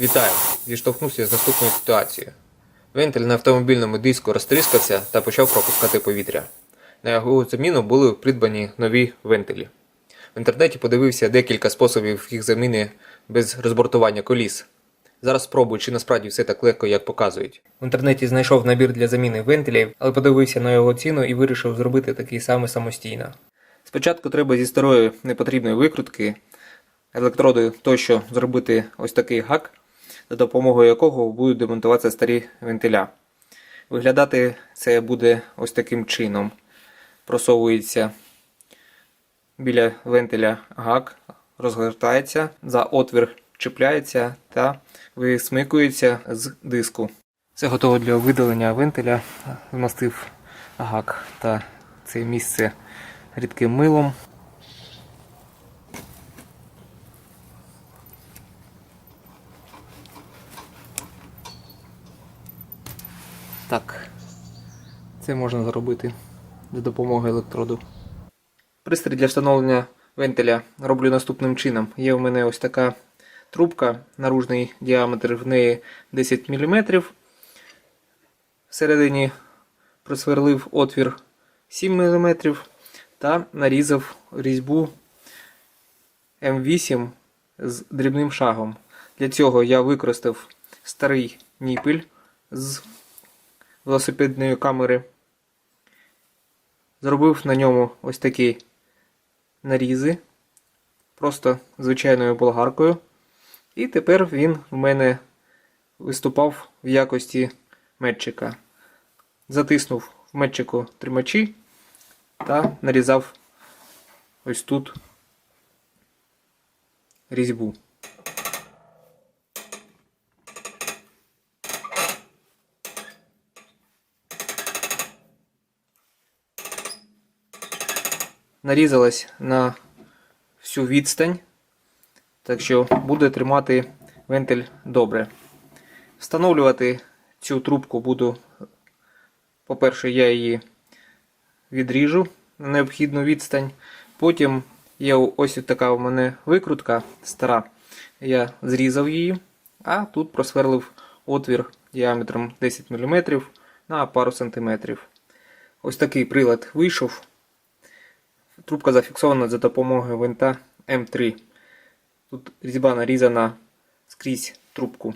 Вітаю! Зіштовхнувся з наступною ситуацією. Вентиль на автомобільному диску розтріскався та почав пропускати повітря. На його заміну були придбані нові вентилі. В інтернеті подивився декілька способів їх заміни без розбортування коліс. Зараз спробую, чи насправді все так легко, як показують. В інтернеті знайшов набір для заміни вентилів, але подивився на його ціну і вирішив зробити такий самий самостійно. Спочатку треба зі старої непотрібної викрутки, електроди тощо зробити ось такий гак, за допомогою якого будуть демонтуватися старі вентиля. Виглядати це буде ось таким чином. Просовується біля вентиля гак, розгортається, за отвір чіпляється та висмикується з диску. Це готово для видалення вентиля. Змастив гак та це місце рідким милом. Так, це можна зробити за допомогою електроду. Пристрій для встановлення вентиля роблю наступним чином. Є в мене ось така трубка, наружний діаметр в неї 10 мм. Всередині просверлив отвір 7 мм та нарізав різьбу М8 з дрібним шагом. Для цього я використав старий ніпель з велосипедної камери. Зробив на ньому ось такі нарізи, просто звичайною болгаркою. І тепер він в мене виступав в якості метчика. Затиснув в метчику тримачі та нарізав ось тут різьбу. Нарізалась на всю відстань, так що буде тримати вентиль добре. Встановлювати цю трубку буду, по-перше, я її відріжу на необхідну відстань. Потім є ось така у мене викрутка стара. Я зрізав її, а тут просверлив отвір діаметром 10 мм на пару сантиметрів. Ось такий прилад вийшов. Трубка зафіксована за допомогою винта М3. Тут різьба нарізана скрізь трубку.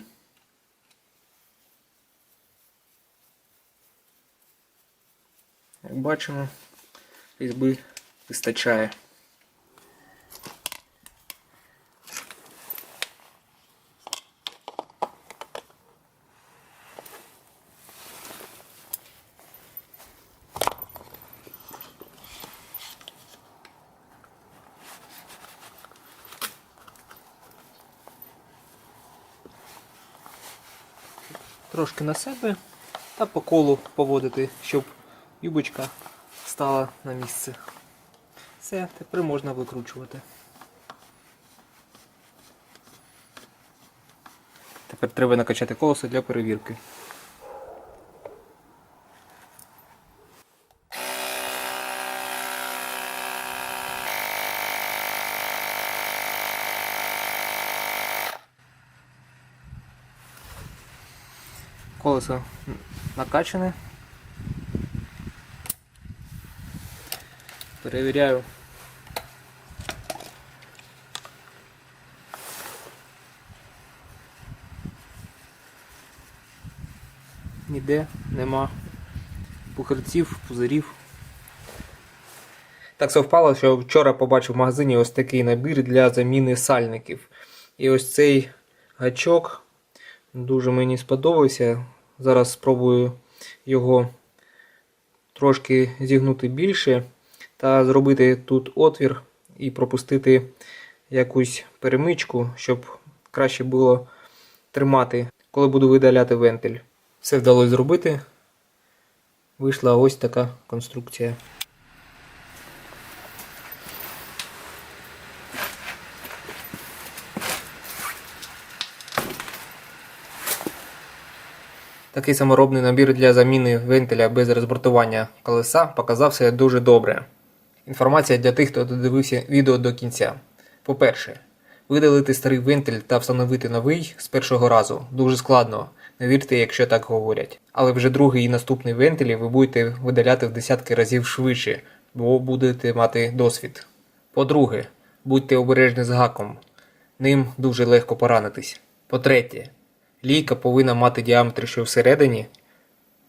Як бачимо, різьби вистачає. Трошки на себе та по колу поводити, щоб юбочка стала на місце. Все, тепер можна викручувати. Тепер треба накачати колесо для перевірки. Колесо накачане. Перевіряю. Ніде нема пухарців, пузирів. Так совпало, що вчора побачив в магазині ось такий набір для заміни сальників. І ось цей гачок дуже мені сподобався. Зараз спробую його трошки зігнути більше та зробити тут отвір і пропустити якусь перемичку, щоб краще було тримати, коли буду видаляти вентиль. Все вдалося зробити. Вийшла ось така конструкція. Такий саморобний набір для заміни вентиля без розбортування колеса показався дуже добре. Інформація для тих, хто додивився відео до кінця. По-перше, Видалити старий вентиль та встановити новий з першого разу дуже складно, не вірте, якщо так говорять. Але вже другий і наступний вентилі ви будете видаляти в десятки разів швидше, бо будете мати досвід. По-друге, будьте обережні з гаком. Ним дуже легко поранитись. По-третє, лійка повинна мати діаметр, що всередині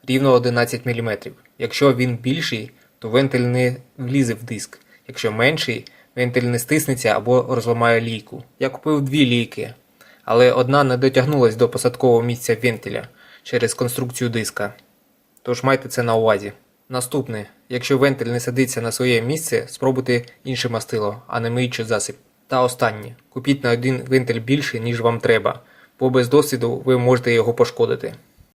рівно 11 мм. Якщо він більший, то вентиль не влізе в диск. Якщо менший, вентиль не стиснеться або розламає лійку. Я купив дві лійки, але одна не дотягнулась до посадкового місця вентиля через конструкцію диска. Тож майте це на увазі. Наступне, якщо вентиль не садиться на своє місце, спробуйте інше мастило, а не миючий засіб. Та останнє, купіть на один вентиль більше, ніж вам треба, бо без досвіду ви можете його пошкодити.